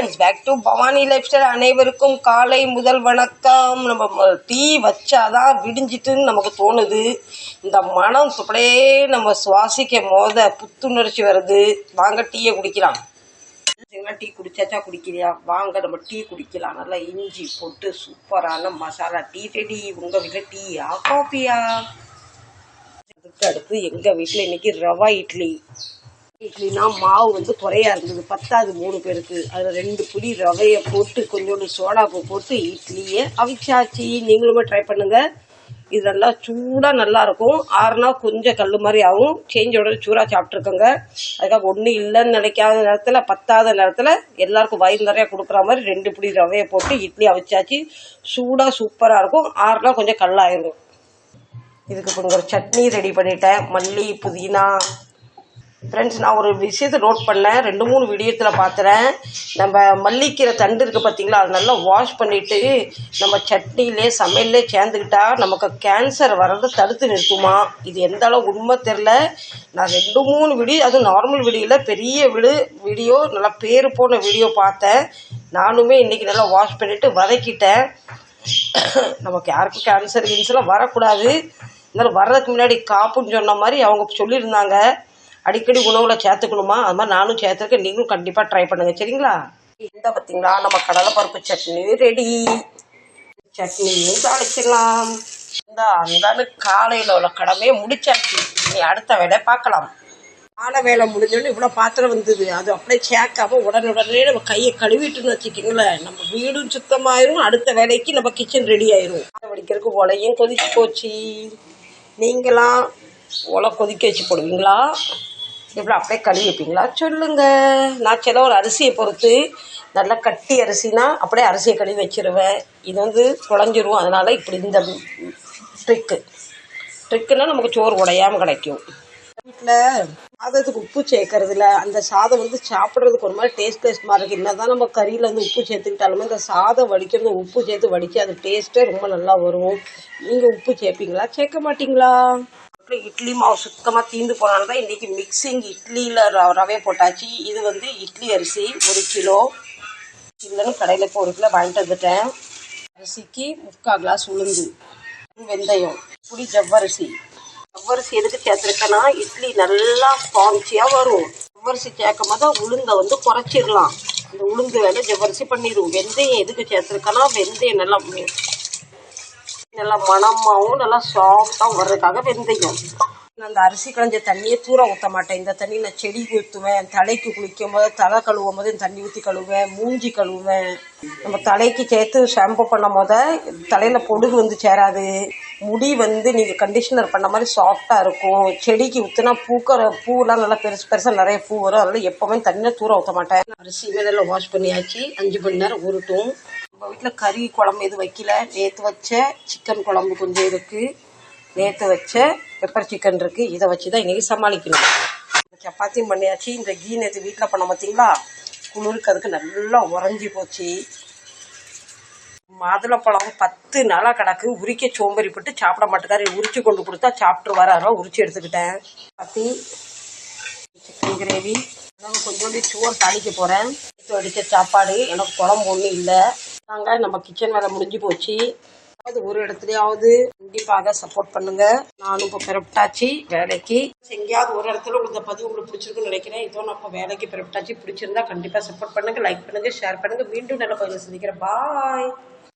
Friends back to Bhavani lifestyle அனைவருக்கும் காலை முதல் வணக்கம். நம்ம டீ வச்சாதான் விடிஞ்சிட்டுன்னு நமக்கு தோணுது. இந்த மனம் அப்படியே நம்ம சுவாசிக்க மோத புத்துணர்ச்சி வருது. வாங்க டீயை குடிக்கலாம். டீ குடிச்சாச்சா குடிக்கிறியா வாங்க நம்ம டீ குடிக்கலாம். நல்லா இஞ்சி போட்டு சூப்பரான மசாலா டீ ரெடி உங்கள் வீட்டில் டீயா காஃபியா? அதுக்கு அடுத்து எங்கள் வீட்டில் இன்னைக்கு ரவா இட்லி. இட்லினா மாவு வந்து குறையா இருந்தது. பத்தாது மூணு பேருக்கு. அதில் ரெண்டு புடி ரவையை போட்டு கொஞ்சோண்டு சோடாப்பு போட்டு இட்லியை அவிச்சாச்சு. நீங்களுமே ட்ரை பண்ணுங்க. இது நல்லா சூடாக நல்லா இருக்கும். ஆறுனா கொஞ்சம் கல் மாதிரி ஆகும். சேஞ்சோட சூடாக சாப்பிட்ருக்கோங்க அதுக்காக ஒன்றும் இல்லைன்னு நினைக்காத நேரத்தில் பத்தாத நேரத்தில் எல்லாருக்கும் வயிறு நிறையா கொடுக்குற மாதிரி ரெண்டு பிடி ரவையை போட்டு இட்லி அவிச்சாச்சு. சூடாக சூப்பராக இருக்கும். ஆறுனா கொஞ்சம் கல்லாயிரும். இதுக்கு கொஞ்சம் சட்னி ரெடி பண்ணிட்டேன். மல்லி புதினா ஃப்ரெண்ட்ஸ் நான் ஒரு விஷயத்தை நோட் பண்ணேன். ரெண்டு மூணு வீடியோத்தில் பார்த்துறேன். நம்ம மல்லிக்கீரை தண்டு இருக்குது பார்த்தீங்களா? அது நல்லா வாஷ் பண்ணிவிட்டு நம்ம சட்னிலே சமையல்லே சேர்ந்துக்கிட்டா நமக்கு கேன்சர் வர்றதை தடுத்து நிறுத்துமா? இது எந்த அளவு உண்மை தெரில நான் ரெண்டு மூணு வீடியோ அதுவும் நார்மல் வீடியோவில் பெரிய வீடு வீடியோ நல்லா பேர் போன வீடியோ பார்த்தேன். நானுமே இன்றைக்கி நல்லா வாஷ் பண்ணிவிட்டு வதக்கிட்டேன். நமக்கு யாருக்கும் கேன்சர் கின்சர்லாம் வரக்கூடாது. இருந்தாலும் வர்றதுக்கு முன்னாடி காப்புன்னு சொன்ன மாதிரி அவங்க சொல்லியிருந்தாங்க. அடிக்கடி உணவில் சேர்த்துக்கணுமா? அது மாதிரி நானும் சேர்த்துருக்கேன். நீங்களும் கண்டிப்பாக ட்ரை பண்ணுங்கள் சரிங்களா? இந்த பார்த்தீங்களா நம்ம கடலைப்பருப்பு சட்னி ரெடி சட்னியும் தாளிச்சிடலாம். இந்த அந்த காலையில் உள்ள கடமையை முடிச்சாச்சு. நீ அடுத்த வேலையை பார்க்கலாம். காலை வேலை முடிஞ்சோன்னு இவ்வளோ பாத்திரம் வந்தது. அது அப்படியே சேர்க்காம உடனுடனே நம்ம கையை கழுவிட்டுன்னு வச்சுக்கிங்களேன். நம்ம வீடும் சுத்தமாயிரும். அடுத்த வேலைக்கு நம்ம கிச்சன் ரெடி ஆயிரும். வடிக்கிறதுக்கு உலையும் கொதிச்சு போச்சு. நீங்களாம் உலை கொதிக்க வச்சு போடுவீங்களா? இவ்வளோ அப்படியே கழுவி வைப்பீங்களா சொல்லுங்க. நான் சில ஒரு அரிசியை பொறுத்து நல்லா கட்டி அரிசினா அப்படியே அரிசியை கழுவி வச்சிருவேன். இது வந்து குழஞ்சிரும். அதனால இப்படி இந்த ட்ரிக்கு ட்ரிக்குன்னா நமக்கு சோறு உடையாமல் கிடைக்கும். வீட்டில் சாதத்துக்கு உப்பு சேர்க்கறதுல அந்த சாதம் வந்து சாப்பிட்றதுக்கு ஒரு மாதிரி டேஸ்ட் டேஸ்ட் மாதிரி இருக்குது என்ன தான் நம்ம கறியில் வந்து உப்பு சேர்த்துக்கிட்டாலுமே இந்த சாதம் வடிக்கிறது உப்பு சேர்த்து வடித்து அது டேஸ்ட்டே ரொம்ப நல்லா வரும். நீங்கள் உப்பு சேர்ப்பீங்களா? சேர்க்க மாட்டிங்களா? அப்புறம் இட்லி மாவு சுத்தமாக தீந்து போனால தான் இன்றைக்கி மிக்சிங் இட்லியில் ர ரவை போட்டாச்சு. இது வந்து இட்லி அரிசி ஒரு கிலோ. இல்லைன்னு கடையில் இப்போ ஒரு கிலோ வாங்கிட்டு வந்துட்டேன். அரிசிக்கு முக்கால் கிளாஸ் உளுந்து வெந்தயம் புளி ஜவ்வரிசி. ஜவ்வரிசி எதுக்கு சேர்த்துருக்கேன்னா இட்லி நல்லா ஸ்பான்ச்சியாக வரும். ஜவ்வரிசி சேர்க்கும் போது உளுந்தை வந்து குறைச்சிடலாம். இந்த உளுந்து வேலை ஜவ்வரிசி பண்ணிடும் வெந்தயம் எதுக்கு சேர்த்துருக்கேன்னா வெந்தயம் நல்லா நல்லா மணமாகவும் நல்லா சாஃப்டாகவும் வர்றதுக்காக வெந்தயம். நான் அந்த அரிசி களைஞ்ச தண்ணியை தூர ஊற்ற மாட்டேன். இந்த தண்ணி நான் செடி ஊற்றுவேன் தலைக்கு குளிக்கும் போது தலை கழுவும் போது தண்ணி ஊற்றி கழுவுவேன் மூஞ்சி கழுவுவேன். நம்ம தலைக்கு சேர்த்து ஷாம்பு பண்ணும் போத தலையில் பொடுகு வந்து சேராது. முடி வந்து நீங்கள் கண்டிஷனர் பண்ண மாதிரி சாஃப்டாக இருக்கும். செடிக்கு ஊற்றுனா பூக்கிற பூவெலாம் நல்லா பெருசு பெருசாக நிறைய பூ வரும். அதனால் எப்போவுமே தண்ணியை தூர ஊற்ற மாட்டேன். அரிசி மேலே வாஷ் பண்ணியாச்சு. அஞ்சு மணி நேரம் உருட்டும் நம்ம வீட்டில் கறி குழம்பு எதுவும் வைக்கல. நேற்று வச்ச சிக்கன் குழம்பு கொஞ்சம் இருக்குது நேற்று வச்ச பெப்பர் சிக்கன் இருக்குது இதை வச்சு தான் இன்றைக்கி சமாளிக்கணும் சப்பாத்தியும் பண்ணியாச்சு. இந்த கீ நேற்று வீட்டில் பண்ண பார்த்தீங்களா குளிருக்கு அதுக்கு நல்லா உறைஞ்சி போச்சு. மாதுளப்பழம் பத்து நாளாக கிடக்கு. உரிக்க சோம்பேறிப்பட்டு சாப்பிட மாட்டேக்காரு. உரிச்சு கொண்டு கொடுத்தா சாப்பிட்டு வராரோ உரிச்சு எடுத்துக்கிட்டேன். பத்தி சிக்கன் கிரேவி எனக்கு கொஞ்சோண்டு சோறு தாளிக்க போகிறேன் எடுத்து அடித்த சாப்பாடு. எனக்கு குழம்பு ஒன்றும் இல்லை. நாங்கள் நம்ம கிச்சன் வேலை முடிஞ்சு போச்சு. அது ஒரு இடத்துலயாவது கண்டிப்பாக சப்போர்ட் பண்ணுங்க. நானும் இப்போ பிறப்பிட்டாச்சு வேலைக்கு. எங்கேயாவது ஒரு இடத்துல உங்களுக்கு பதிவு உங்களுக்கு பிடிச்சிருக்குன்னு நினைக்கிறேன். இதோ நான் இப்போ வேலைக்கு பிறப்பிட்டாச்சு பிடிச்சிருந்தா கண்டிப்பாக சப்போர்ட் பண்ணுங்க லைக் பண்ணுங்க ஷேர் பண்ணுங்க. மீண்டும் நல்ல கொஞ்சம் சந்திக்கிறேன். பாய்